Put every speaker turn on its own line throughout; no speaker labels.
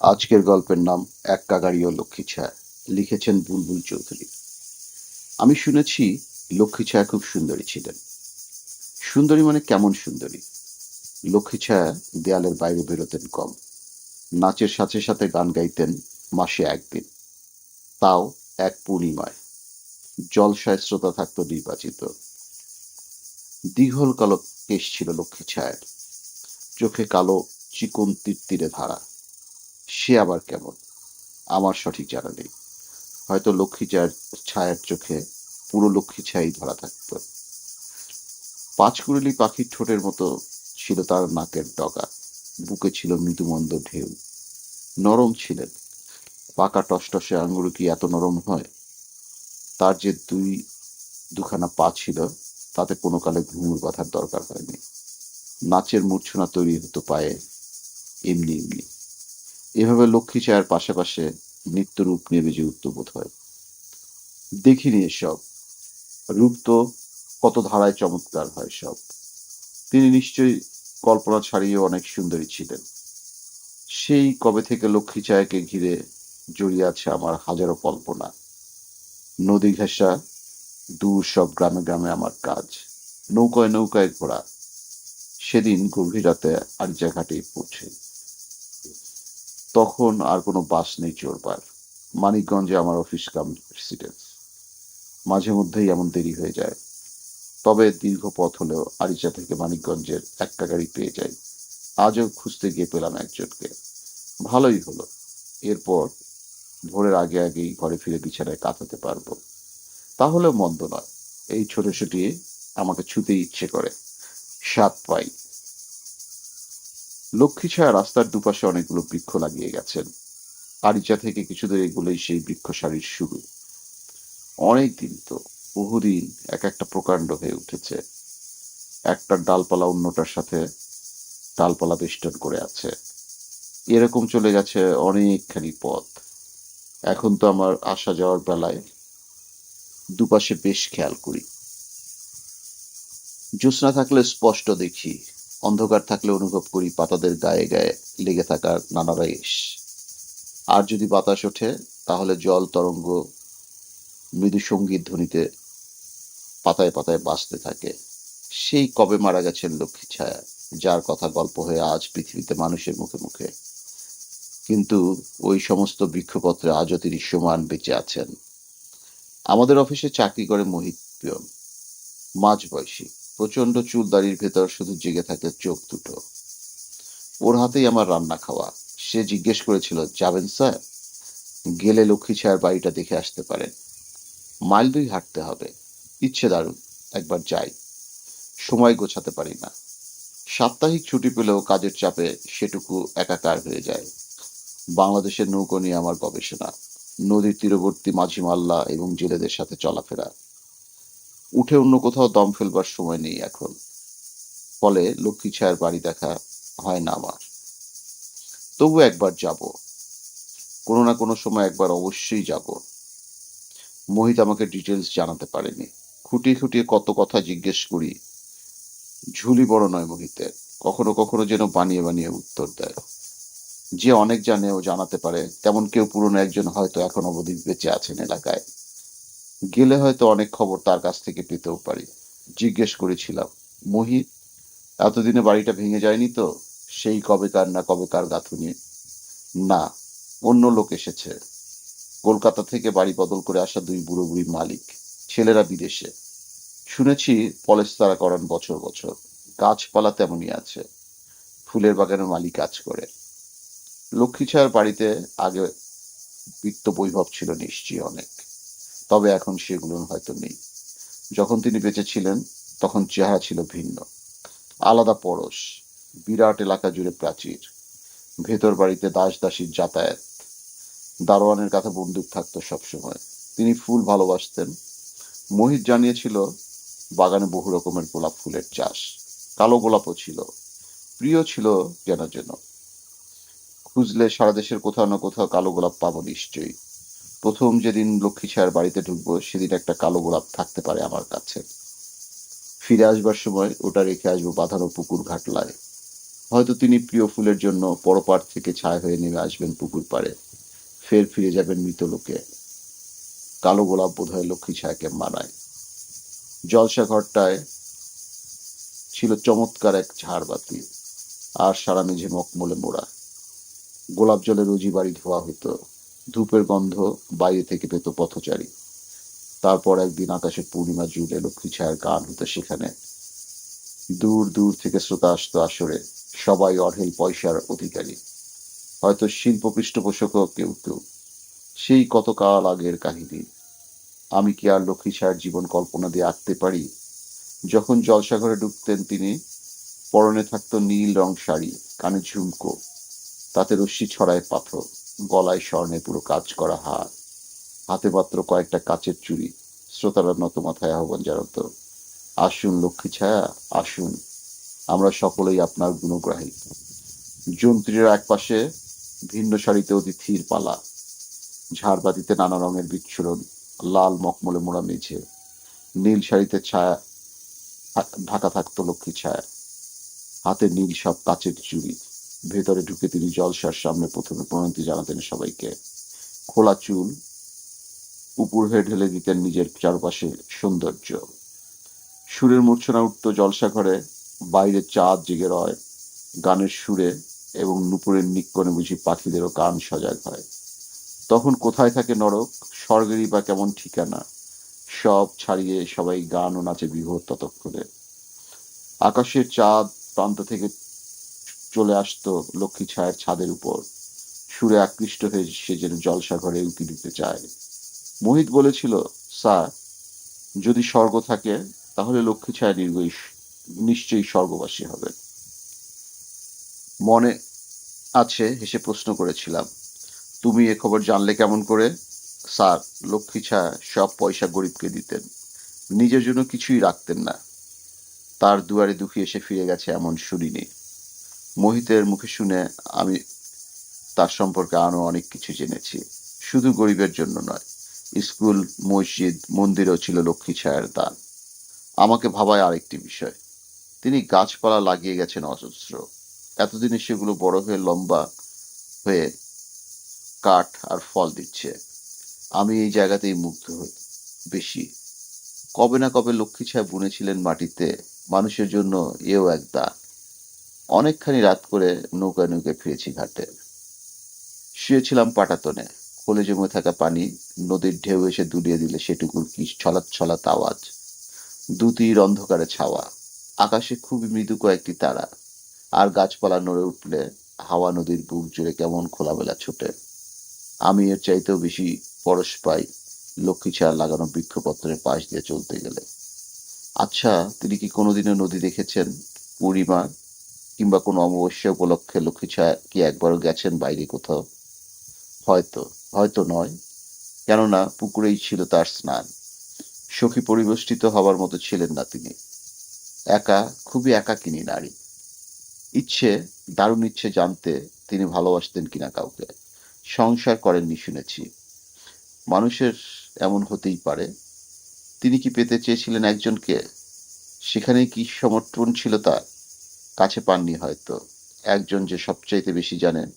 আজকের গল্পের নাম এক কাগারি ও লক্ষ্মী ছায়া। লিখেছেন বুলবুল চৌধুরী। আমি শুনেছি লক্ষ্মী ছায়া খুব সুন্দরী ছিলেন। সুন্দরী মানে কেমন সুন্দরী? লক্ষ্মী ছায়া দেয়ালের বাইরে বেরোতেন কম। নাচের সাথে সাথে গান গাইতেন মাসে একদিন। তাও এক পূর্ণিমায়। জলসায় শ্রোতা থাকতো নির্বাচিত। দীঘল কালো কেশ ছিল লক্ষ্মী ছায়ার। চোখে কালো চিকন তীর ধারা। সে আবার কেমন? আমার সঠিক জানা নেই। হয়তো লক্ষ্মী ছায়ার ছায়ার চোখে পুরো লক্ষ্মী ছায়াই ধরা থাকতো। পাঁচকুড়েলি পাখির ঠোঁটের মতো ছিল তার নাকের ডগা। বুকে ছিল মৃদুমন্দ ঢেউ। নরম ছিলেন। পাকা টসটসে আঙুর কি এত নরম হয়? তার যে দুই, দুখানা পা ছিল, তাতে কোনো কালে ঘুমুর বাঁধার দরকার হয়নি। নাচের মূর্ছনা তৈরি হতো পায়ে, এমনি এমনি। এভাবে লক্ষ্মী ছায়ার পাশাপাশি নিত্যরূপ নেবে যে উঠত বোধ হয়। দেখিনি এসব। রূপ তো কত ধারায় চমৎকার হয় সব। তিনি নিশ্চয়ই কল্পনা ছাড়িয়ে অনেক সুন্দরী ছিলেন। সেই কবে থেকে লক্ষ্মী ছায়াকে ঘিরে জড়িয়ে আছে আমার হাজারো কল্পনা। নদী ঘেঁষা দূর সব গ্রামে গ্রামে আমার কাজ। নৌকায় নৌকায় ঘোরা। সেদিন গভীর রাতে আরিচা ঘাটে পৌঁছে। তখন আর কোনো বাস নেই চড়বার মানিকগঞ্জে আমার অফিস কাম রেসিডেন্স মাঝে মধ্যেই এমন দেরি হয়ে যায়। তবে দীর্ঘ পথ হলেও আরিচা থেকে মানিকগঞ্জের একটা গাড়ি পেয়ে যাই। আজও খুঁজতে গিয়ে পেলাম একজনকে। ভালোই হলো। এরপর ভোরের আগে আগেই ঘরে ফিরে বিছানায় কাটাতে পারব। তাহলেও মন্দ নয়। এই ছোটাছুটি আমাকে ছুতে ইচ্ছে করে। স্বাদ পাই। লক্ষ্মী ছায়া রাস্তার দুপাশে অনেকগুলো বৃক্ষ লাগিয়ে গেছেন। আরিচা থেকে কিছু দূর এগুলোই সেই বৃক্ষ সারির শুরু। অনেক দিন তো, বহুদিন এক একটা প্রকাণ্ড হয়ে উঠেছে। একটা ডালপালা অন্যটার সাথে ডালপালা বেষ্টন করে আছে। এরকম চলে গেছে অনেকখানি পথ। এখন তো আমার আসা যাওয়ার বেলায় দুপাশে বেশ খেয়াল করি। জ্যোৎস্না থাকলে স্পষ্ট দেখি অন্ধকার থাকলে অনুভব করি পাতাদের গায়ে গায়ে লেগে থাকার নানা রেশ। আর যদি বাতাস ওঠে, তাহলে জল, তরঙ্গ, মৃদু সংগীত ধ্বনিতে পাতায় পাতায় বাঁচতে থাকে। সেই কবে মারা গেছেন লক্ষ্মী ছায়া, যার কথা গল্প হয়ে আজ পৃথিবীতে মানুষের মুখে মুখে। কিন্তু ওই সমস্ত বৃক্ষপত্রে আজও তিনি সমান বেঁচে আছেন। আমাদের অফিসে চাকরি করে মোহিত পিয়ন মাঝ বয়সী প্রচণ্ড চুল দাড়ির ভেতর শুধু জেগে থাকে চোখ দুটো। ওর হাতেই আমার রান্না খাওয়া। সে জিজ্ঞেস করেছিল, যাবেন স্যার? গেলে লক্ষ্মী ছায়ার বাড়িটা দেখে আসতে পারেন। মাইল দুই হাঁটতে হবে। ইচ্ছে দারুণ, একবার যাই। সময় গোছাতে পারি না। সাপ্তাহিক ছুটি পেলেও কাজের চাপে সেটুকু একাকার হয়ে যায়। বাংলাদেশের নৌকো নিয়ে আমার গবেষণা। নদীর তীরবর্তী মাঝিমাল্লা এবং জেলেদের সাথে চলাফেরা। উঠে অন্য কোথাও দম ফেলবার সময় নেই এখন। ফলে লক্ষ্মী ছায়ার বাড়ি দেখা হয় না আমার। তবু একবার যাব। কোনো না কোনো সময় একবার অবশ্যই যাব। মোহিত আমাকে ডিটেলস জানাতে পারেনি। খুঁটিয়ে খুঁটিয়ে কত কথা জিজ্ঞেস করি। ঝুলি বড় নয় মোহিতের। কখনো কখনো যেন বানিয়ে বানিয়ে উত্তর দেয়। যে অনেক জানে ও জানাতে পারে। তেমন কেউ পুরনো একজন হয়তো এখন অবধি বেঁচে আছেন এলাকায়। গেলে হয়তো অনেক খবর তার কাছ থেকে পেতেও পারি। জিজ্ঞেস করেছিলাম মোহিত এতদিনে বাড়িটা ভেঙে যায়নি তো? সেই কবেকার না কবে কবেকার গাঁথুনি? না, অন্য লোক এসেছে। কলকাতা থেকে বাড়ি বদল করে আসা দুই বুড়ো বুড়ি মালিক, ছেলেরা বিদেশে। শুনেছি পলেস্তারা করান বছর বছর। গাছপালা তেমনই আছে। ফুলের বাগানের মালিক কাজ করে। লক্ষ্মী ছায়ার বাড়িতে আগে বিত্ত বৈভব ছিল নিশ্চয়ই অনেক। তবে এখন সেগুলো হয়তো নেই। যখন তিনি বেঁচে ছিলেন, তখন চেহারা ছিল ভিন্ন। আলাদা পরশ, বিরাট এলাকা জুড়ে প্রাচীর, ভেতর বাড়িতে দাস দাসীর যাতায়াত। দারোয়ানের কাছে বন্দুক থাকতো সবসময়। তিনি ফুল ভালোবাসতেন। মোহিত জানিয়েছিল, বাগানে বহু রকমের গোলাপ ফুলের চাষ। কালো গোলাপও ছিল। প্রিয় ছিল যেন যেন। খুঁজলে সারা দেশের কোথাও না কোথাও কালো গোলাপ পাবো নিশ্চয়ই। প্রথম যেদিন লক্ষ্মী ছায়ার বাড়িতে ঢুকবো, সেদিন একটা কালো গোলাপ থাকতে পারে আমার কাছে। ফিরে আসবার সময় ওটা রেখে আসব বাঁধানো পুকুর ঘাটলায়। হয়তো তিনি প্রিয় ফুলের জন্য পরপার থেকে ছায়া হয়ে নেমে আসবেন পুকুর পাড়ে। ফের ফিরে যাবেন মৃত লোকে। কালো গোলাপ বোধহয় লক্ষ্মী ছায়াকে মানায়। জলসা ঘরটায় ছিল চমৎকার এক ঝাড়বাতি আর সারা মেঝে মকমলে মোড়া। গোলাপ জলে রোজি বাড়ি ধোয়া হতো ধূপের গন্ধ বাইরে থেকে পেত পথচারী। তারপর একদিন আকাশে পূর্ণিমা জুড়ে লক্ষ্মী ছায়ার গান হতো সেখানে। দূর দূর থেকে শ্রোতা আসতো আসরে, সবাই অঢেল পয়সার অধিকারী। হয়তো শিল্প পৃষ্ঠপোষকও কেউ কেউ। সেই কতকাল আগের কাহিনী। আমি কি আর লক্ষ্মী ছায়ার জীবন কল্পনা দিয়ে আঁকতে পারি? যখন জলসাঘরে ঢুকতেন তিনি, পরনে থাকতো নীল রং শাড়ি, কানে ঝুমকো, তাতে রশ্মি ছড়ায় পাথর। গলায় স্বর্ণে পুরো কাজ করা হার, হাতে মাত্র কয়েকটা কাচের চুড়ি, শ্রোতারা নত মাথায় আহ্বান জানাতো, আসুন লক্ষ্মী ছায়া, আসুন, আমরা সকলেই আপনার গুণগ্রাহী। যন্ত্রীর এক পাশে ভিন্ন শাড়িতে অতিথির পালা ঝাড়বাতিতে নানা রঙের বিচ্ছুরণ, লাল মকমলে মোড়া মেঝে, নীল শাড়িতে ছায়া, ঢাকা থাকতো লক্ষ্মী ছায়া, হাতে নীল সব কাচের চুড়ি। ভেতরে ঢুকে তিনি জলসার সামনে প্রথমে প্রণতি জানাতেন সবাইকে। খোলা চুল, উপর হয়ে ঢেলে দিতেন নিজের চারপাশে সৌন্দর্য। সুরের মূর্ছনা উঠত জলসা ঘরে, বাইরে চাঁদ জেগে রয়, গানের সুরে এবং নুপুরের নিক্কণে বুঝি পাখিদেরও কান সজাগ হয়। তখন কোথায় থাকে নরক, স্বর্গেরই বা কেমন ঠিকানা? সব ছাড়িয়ে সবাই গান ও নাচে বিভোর ততক্ষণে। আকাশের চাঁদ প্রান্ত থেকে চলে আসতো লক্ষ্মী ছায়ের ছাদের উপর। সুরে আকৃষ্ট হয়ে সে যেন জলসা ঘরে উঁকি দিতে চায়। মোহিত বলেছিল, স্যার, যদি স্বর্গ থাকে, তাহলে লক্ষ্মী ছায়া নির্গই নিশ্চয়ই স্বর্গবাসী হবে মনে আছে, হেসে প্রশ্ন করেছিলাম, তুমি এ খবর জানলে কেমন করে? স্যার, লক্ষ্মী ছায়া সব পয়সা গরিবকে দিতেন, নিজের জন্য কিছুই রাখতেন না। তার দুয়ারে দুঃখী এসে ফিরে গেছে এমন শুনিনি মোহিতের মুখে শুনে আমি তার সম্পর্কে আরও অনেক কিছু জেনেছি। শুধু গরিবের জন্য নয়, স্কুল, মসজিদ, মন্দিরও ছিল লক্ষ্মী ছায়ার দান। আমাকে ভাবায় আরেকটি বিষয়, তিনি গাছপালা লাগিয়ে গেছেন অজস্র। এতদিনে সেগুলো বড় হয়ে, লম্বা হয়ে কাঠ আর ফল দিচ্ছে। আমি এই জায়গাতেই মুগ্ধ হই বেশি। কবে না কবে লক্ষ্মী ছায়া বুনেছিলেন মাটিতে, মানুষের জন্য এও এক দান। অনেকখানি রাত করে নৌকায় নৌকায় ফিরেছি ঘাটে। শুয়েছিলাম পাটাতনে। কোলে জমে থাকা পানি নদীর ঢেউ এসে দুলিয়ে দিলে সেটুকুর কি ছলাৎ ছলাৎ আওয়াজ। দুতির অন্ধকারে ছাওয়া। আকাশে খুবই মৃদু কয়েকটি তারা। আর গাছপালা নড়ে উঠলে হাওয়া নদীর বুক জুড়ে কেমন খোলামেলা ছুটে। আমি এর চাইতেও বেশি পরশ পাই লক্ষ্মী ছায়া লাগানো বৃক্ষপত্রের পাশ দিয়ে চলতে গেলে। আচ্ছা তিনি কি কোনোদিনও নদী দেখেছেন? পূর্ণিমা কিংবা কোনো অমাবস্যা উপলক্ষে লক্ষ্মী কি একবারও গেছেন বাইরে কোথাও? হয়তো হয়তো নয়। কেননা পুকুরেই ছিল তার স্নান। সখী পরিবেষ্টিত হবার মতো ছিলেন না তিনি। একা, খুবই একাকিনী নারী। ইচ্ছে, দারুণ ইচ্ছে জানতে তিনি ভালোবাসতেন কিনা কাউকে। সংসার করেননি শুনেছি। মানুষের এমন হতেই পারে। তিনি কি পেতে চেয়েছিলেন একজনকে? সেখানে কি সমর্থন ছিল তার? কাছে পাননি হয়তো। একজন যে সবচাইতে বেশি জানেন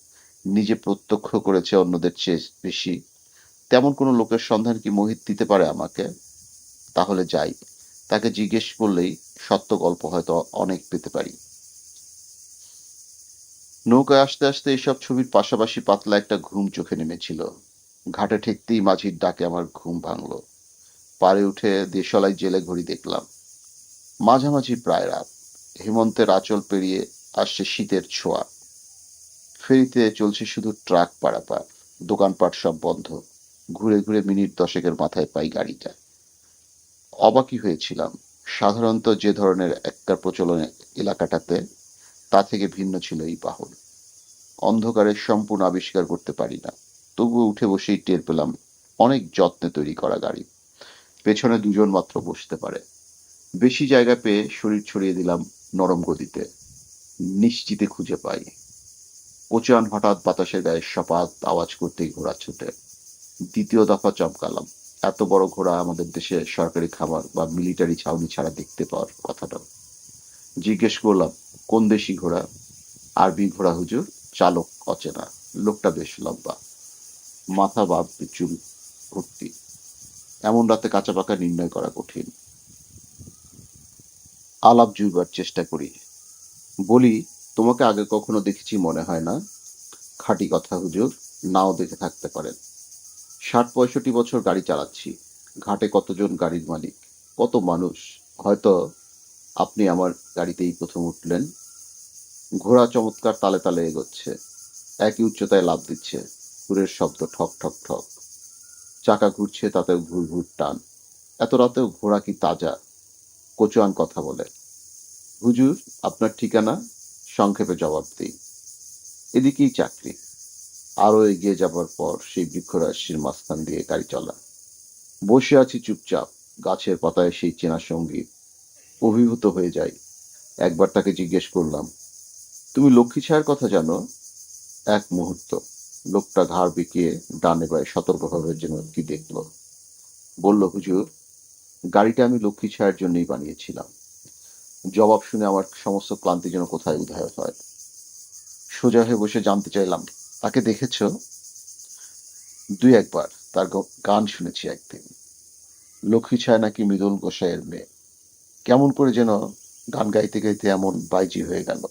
নিজে প্রত্যক্ষ করেছে অন্যদের চেয়ে বেশি। তেমন কোনো লোকের সন্ধান কি মোহিত দিতে পারে আমাকে? তাহলে যাই। তাকে জিজ্ঞেস করলেই সত্য গল্প হয়তো অনেক পেতে পারি। নৌকায় আসতে আসতে এইসব ছবির পাশাপাশি পাতলা একটা ঘুম চোখে নেমেছিল। ঘাটে ঠেকতেই মাঝির ডাকে আমার ঘুম ভাঙলো। পারে উঠে দেশলাই জেলে ঘড়ি দেখলাম। মাঝামাঝি প্রায় রাত। হেমন্তের আঁচল পেরিয়ে আসছে শীতের ছোঁয়া। ফেরিতে চলছে শুধু ট্রাক পারাপার, দোকানপাট সব বন্ধ। ঘুরে ঘুরে মিনিট দশেকের মাথায় পাই গাড়িটা। অবাকই হয়েছিলাম, সাধারণত যে ধরনের একটা প্রচলন এলাকাটাতে, তা থেকে ভিন্ন ছিল এই বাহন অন্ধকারের সম্পূর্ণ আবিষ্কার করতে পারি না, তবুও উঠে বসেই টের পেলাম অনেক যত্নে তৈরি করা গাড়ি। পেছনে দুজন মাত্র বসতে পারে। বেশি জায়গা পেয়ে শরীর ছড়িয়ে দিলাম নরম গদিতে নিশ্চিতে খুঁজে পাই। কোচান হঠাৎ বাতাসের গায়ে সপাত আওয়াজ করতেই ঘোড়া ছুটে। দ্বিতীয় দফা চমকালাম। এত বড় ঘোড়া আমাদের দেশে সরকারি খাবার বা মিলিটারি ছাউনি ছাড়া দেখতে পাওয়ার কথাটা জিজ্ঞেস করলাম, কোন দেশি ঘোড়া? আরবি ঘোড়া, হুজুর। চালক অচেনা। লোকটা বেশ লম্বা। মাথা বাপ চুল ভর্তি। এমন রাতে কাঁচা পাকা নির্ণয় করা কঠিন। আলাপ জুড়বার চেষ্টা করি। বলি, তোমাকে আগে কখনো দেখেছি মনে হয় না? খাঁটি কথা, হুজুর, নাও দেখে থাকতে পারেন। ষাট পঁয়ষট্টি বছর গাড়ি চালাচ্ছি। ঘাটে কতজন গাড়ির মালিক? কত মানুষ? হয়তো আপনি আমার গাড়িতেই প্রথম উঠলেন। ঘোড়া চমৎকার তালে তালে এগোচ্ছে। একই উচ্চতায় লাভ দিচ্ছে। ঘুরের শব্দ ঠক ঠক ঠক। চাকা ঘুরছে, তাতেও ঘুর ঘুর টান। এত রাতেও ঘোড়া কি তাজা? কচুয়ান কথা বলে। হুজুর, আপনার ঠিকানা, সংক্ষেপে জবাব দিই। এদিকেই চাকরি। আরও এগিয়ে যাবার পর সেই বৃক্ষরাশির মাঝখান দিয়ে গাড়ি চলা। বসে আছি চুপচাপ, গাছের পাতায় সেই চেনা সংগীত অভিভূত হয়ে যাই। একবার তাকে জিজ্ঞেস করলাম, তুমি লক্ষ্মী ছায়ার কথা জানো? এক মুহূর্ত, লোকটা ঘাড় বিকিয়ে ডানে বায়ে সতর্কভাবে যেন কি দেখল। বলল, হুজুর, গাড়িটা আমি লক্ষ্মী ছায়ার জন্যই বানিয়েছিলাম। জবাব শুনে আমার সমস্ত ক্লান্তি যেন কোথায় উদয় হয়। সোজা হয়ে বসে জানতে চাইলাম, তাকে দেখেছ? দুই একবার তার গান শুনেছি একদিন। লক্ষ্মী ছায়া নাকি মৃদুল গোসাইয়ের মেয়ে। কেমন করে যেন গান গাইতে গাইতে এমন বাইজি হয়ে গেল।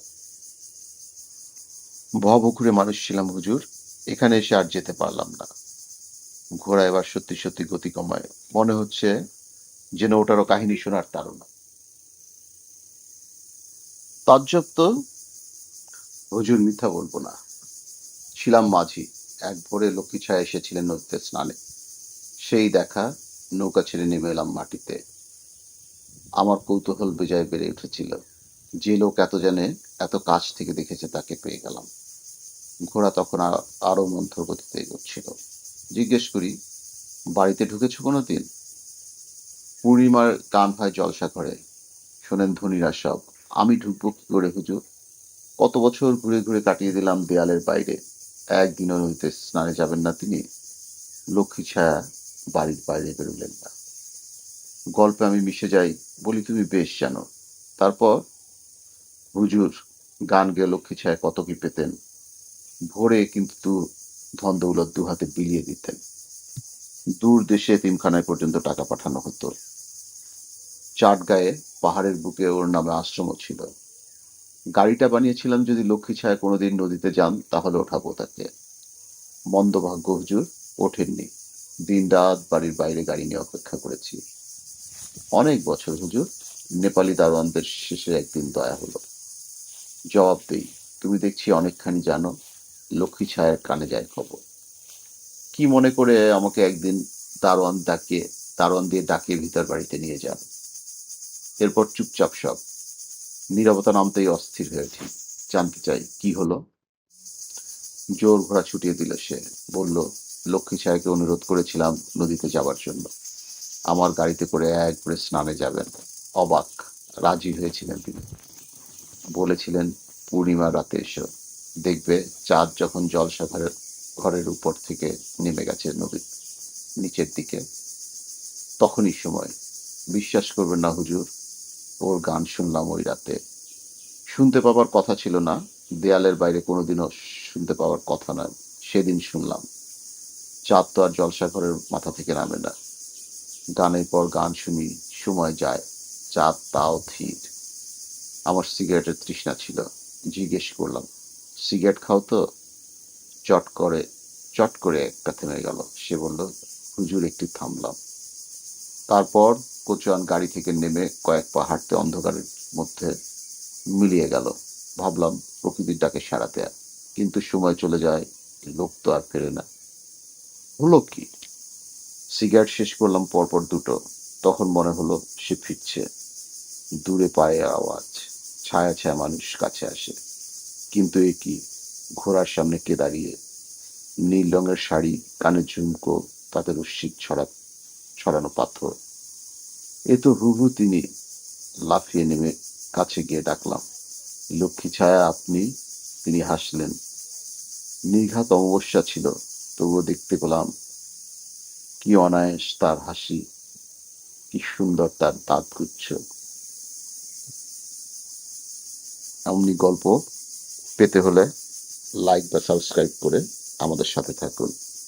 ভবঘুরে মানুষ ছিলাম হুজুর, এখানে এসে আর যেতে পারলাম না। ঘোড়া এবার সত্যি সত্যি গতি কমায়। মনে হচ্ছে যেন ওটারও কাহিনী শোনার তারা তাজ্জব তো হুজুর মিথ্যা বলব না। ছিলাম মাঝি এক ভোরে লক্ষ্মী ছায়া এসেছিলেন নদীতে স্নানে। সেই দেখা নৌকা ছেড়ে নেমে এলাম মাটিতে। আমার কৌতূহল বেজায় বেড়ে উঠেছিল। যে লোক এত জানে, এত কাছ থেকে দেখেছে, তাকে পেয়ে গেলাম। ঘোড়া তখন আর- আরও মন্থর গতিতে এগোচ্ছিল। জিজ্ঞেস করি, বাড়িতে ঢুকেছ কোনো দিন পূর্ণিমার গান হয় জলসা করে শোনেন ধনীরা সব। আমি ঢুকবো কি করে হুজুর? কত বছর ঘুরে ঘুরে কাটিয়ে দিলাম দেয়ালের বাইরে। একদিনও নদীতে স্নানে যাবেন না তিনি। লক্ষ্মী ছায়া বাড়ির বাইরে বেরোলেন না। গল্পে আমি মিশে যাই, বলি, তুমি বেশ জানো। তারপর, হুজুর, গান গেয়ে লক্ষ্মী ছায়া কত কি পেতেন? ভোরে কিন্তু ধন দৌলত দু হাতে বিলিয়ে দিতেন। দূর দেশে এতিমখানায় পর্যন্ত টাকা পাঠানো হতো। চাটগায়ে পাহাড়ের বুকে ওর নামে আশ্রমও ছিল। গাড়িটা বানিয়েছিলাম যদি লক্ষ্মী ছায়া কোনোদিন নদীতে যান, তাহলে ওঠাবো তাকে। মন্দ ভাগ্য হুজুর, ওঠেননি। দিন রাত বাড়ির বাইরে গাড়ি নিয়ে অপেক্ষা করেছি। অনেক বছর হুজুর, নেপালি দারোয়ানদের শেষে একদিন দয়া হলো। জবাব দেই, তুমি দেখছি অনেকখানি জানো, লক্ষ্মী ছায়ার কানে যায় খবর। কি মনে করে আমাকে একদিন দারোয়ান ডাকিয়ে, দারোয়ান দিয়ে ডাকিয়ে ভিতর বাড়িতে নিয়ে যান এরপর চুপচাপ সব। নীরবতা নামতেই অস্থির হয়েছি জানতে চাই, কি হলো? জোর ঘোড়া ছুটিয়ে দিল সে। বলল, লক্ষ্মী ছায়াকে অনুরোধ করেছিলাম নদীতে যাবার জন্য। আমার গাড়িতে করে একবারে স্নানে যাবেন। অবাক, রাজি হয়েছিলেন তিনি। বলেছিলেন পূর্ণিমা রাতে এসো। দেখবে, চাঁদ যখন জলসা ঘরের ঘরের উপর থেকে নেমে গেছে নদীর নিচের দিকে। তখনই সময়। বিশ্বাস করবেন না হুজুর ওর গান শুনলাম ওই রাতে। শুনতে পাওয়ার কথা ছিল না, দেয়ালের বাইরে কোনোদিনও শুনতে পাওয়ার কথা নয়, সেদিন শুনলাম। চাঁদ তো আর জলসা ঘরের মাথা থেকে নামে না। গানের পর গান শুনি, সময় যায়, চাঁদ তাও ধীর আমার সিগারেটের তৃষ্ণা ছিল, জিজ্ঞেস করলাম, সিগারেট খাও তো? চট করে চট করে একটা থেমে গেল। সে বলল, হুজুর, একটু থামলাম। তারপর কোচুয়ান গাড়ি থেকে নেমে কয়েক পা হাঁটতে অন্ধকারের মধ্যে মিলিয়ে গেল। ভাবলাম, প্রকৃতির ডাকে সাড়া দেয়া কিন্তু সময় চলে যায়, লোক তো আর ফেরে না। হলো কি? সিগারেট শেষ করলাম পরপর দুটো। তখন মনে হলো সে ফিরছে। দূরে পায়ে আওয়াজ, ছায়া ছায়া মানুষ কাছে আসে। কিন্তু এ কি? ঘোড়ার সামনে কে দাঁড়িয়ে? নীল রঙের শাড়ি, কানে ঝুমকো, তাতে রশ্মিক ছড়া ছড়ানো পাথর। এ তো হুবু তিনি লাফিয়ে নেমে কাছে গিয়ে ডাকলাম, লক্ষ্মী ছায়া, আপনি? তিনি হাসলেন। নিঘাত অমাবস্যা ছিল, তবুও দেখতে পেলাম কি অনায়াস তার হাসি, কি সুন্দর তার দাঁত গুচ্ছ এমনি গল্প পেতে হলে লাইক বা সাবস্ক্রাইব করে আমাদের সাথে থাকুন।